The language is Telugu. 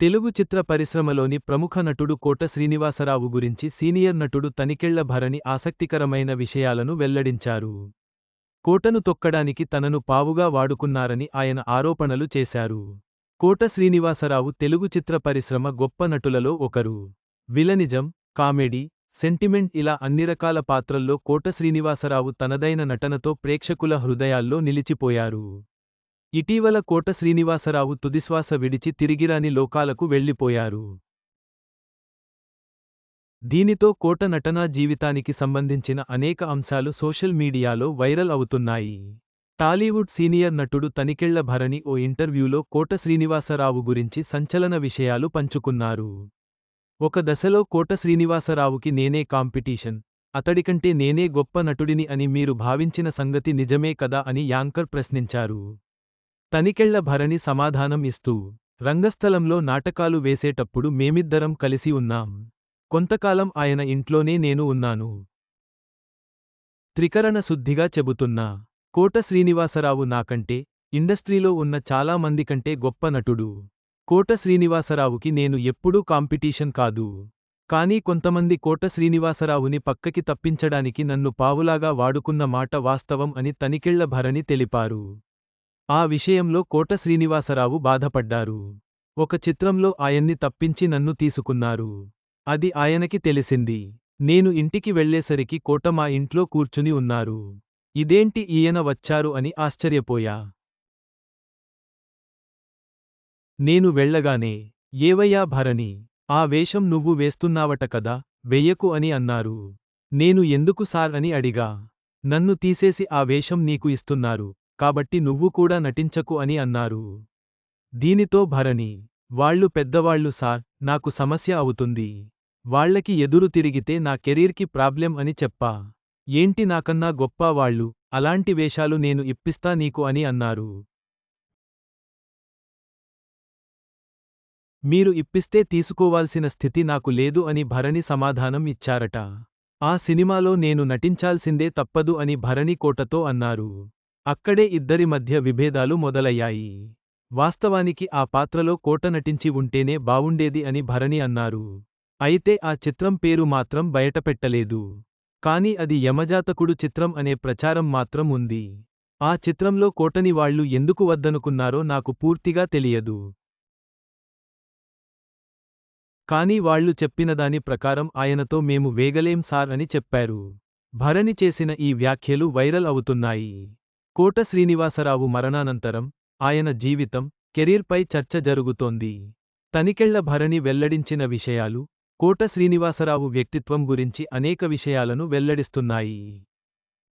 తెలుగు చిత్ర పరిశ్రమలోని ప్రముఖ నటుడు కోట శ్రీనివాసరావు గురించి సీనియర్ నటుడు తనికెళ్ళ భరణి ఆసక్తికరమైన విషయాలను వెల్లడించారు. కోటను తొక్కడానికి తనను పావుగా వాడుకున్నారని ఆయన ఆరోపణలు చేశారు. కోట శ్రీనివాసరావు తెలుగు చిత్ర పరిశ్రమ గొప్ప నటులలో ఒకరు. విలనిజం కామెడీ సెంటిమెంట్ ఇలా అన్ని రకాల పాత్రల్లో కోట శ్రీనివాసరావు తనదైన నటనతో ప్రేక్షకుల హృదయాల్లో నిలిచిపోయారు. ఇటీవల కోట శ్రీనివాసరావు తుదిశ్వాస విడిచి తిరిగిరాని లోకాలకు వెళ్ళిపోయారు దీనితో కోట నటనా జీవితానికి సంబంధించిన అనేక అంశాలు సోషల్ మీడియాలో వైరల్ అవుతున్నాయి. టాలీవుడ్ సీనియర్ నటుడు తనికెళ్ళ భరణి ఓ ఇంటర్వ్యూలో కోట శ్రీనివాసరావు గురించి సంచలన విషయాలు పంచుకున్నారు. ఒక దశలో కోట శ్రీనివాసరావుకి నేనే కాంపిటీషన్ అతడికంటే నేనే గొప్ప నటుడిని అని మీరు భావించిన సంగతి నిజమే కదా అని యాంకర్ ప్రశ్నించారు. తనికెళ్ళ భరణి సమాధానం ఇస్తూ రంగస్థలంలో నాటకాలు వేసేటప్పుడు మేమిద్దరం కలిసి ఉన్నాం. కొంతకాలం ఆయన ఇంట్లోనే నేను ఉన్నాను. త్రికరణ శుద్ధిగా చెబుతున్నా కోట శ్రీనివాసరావు నాకంటే ఇండస్ట్రీలో ఉన్న చాలా మంది కంటే గొప్ప నటుడు. కోట శ్రీనివాసరావుకి నేను ఎప్పుడూ కాంపిటీషన్ కాదు. కానీ కొంతమంది కోట శ్రీనివాసరావుని పక్కకి తప్పించడానికి నన్ను పావులాగా వాడుకున్న మాట వాస్తవం అని తనికెళ్ళ భరణి తెలిపారు. ఆ విషయంలో కోట శ్రీనివాసరావు బాధపడ్డారు. ఒక చిత్రంలో ఆయన్ని తప్పించి నన్ను తీసుకున్నారు. అది ఆయనకి తెలిసింది. నేను ఇంటికి వెళ్ళేసరికి కోట మా ఇంట్లో కూర్చుని ఉన్నారు. ఇదేంటి ఈయన వచ్చారు అని ఆశ్చర్యపోయా. నేను వెళ్ళగానే ఏవయ్యా భరణి ఆ వేషం నువ్వు వేస్తున్నావట కదా వెయ్యకు అని అన్నారు. నేను ఎందుకు సార్ అని అడిగా. నన్ను తీసేసి ఆ వేషం నీకు ఇస్తున్నారు. కాబట్టి నువ్వు కూడా నటించకు అని అన్నారు. దీనితో భరణి వాళ్ళు పెద్దవాళ్ళు సార్ నాకు సమస్య అవుతుంది. వాళ్ళకి ఎదురు తిరిగితే నా కెరీర్కి ప్రాబ్లెం అని చెప్పా. ఏంటి నాకన్నా గొప్ప వాళ్ళు అలాంటి వేషాలు నేను ఇప్పిస్తా నీకు అని అన్నారు. మీరు ఇప్పిస్తే తీసుకోవాల్సిన స్థితి నాకు లేదు అని భరణి సమాధానం ఇచ్చారట. ఆ సినిమాలో నేను నటించాల్సిందే తప్పదు అని భరణి కోటతో అన్నారు. అక్కడే ఇద్దరి మధ్య విభేదాలు మొదలయ్యాయి. వాస్తవానికి ఆ పాత్రలో కోట నటించి ఉంటేనే బావుండేది అని భరణి అన్నారు. అయితే ఆ చిత్రం పేరు మాత్రం బయటపెట్టలేదు. కాని అది యమజాతకుడు చిత్రం అనే ప్రచారం మాత్రం ఉంది. ఆ చిత్రంలో కోటని వాళ్ళు ఎందుకు వద్దనుకున్నారో నాకు పూర్తిగా తెలియదు. కాని వాళ్ళు చెప్పినదాని ప్రకారం ఆయనతో మేము వేగలేం సార్ అని చెప్పారు. భరణి చేసిన ఈ వ్యాఖ్యలు వైరల్ అవుతున్నాయి. కోట శ్రీనివాసరావు మరణానంతరం ఆయన జీవితం కెరీర్పై చర్చ జరుగుతోంది. తనికెళ్ళ భరణి వెల్లడించిన విషయాలు కోట శ్రీనివాసరావు వ్యక్తిత్వం గురించి అనేక విషయాలను వెల్లడిస్తున్నాయి.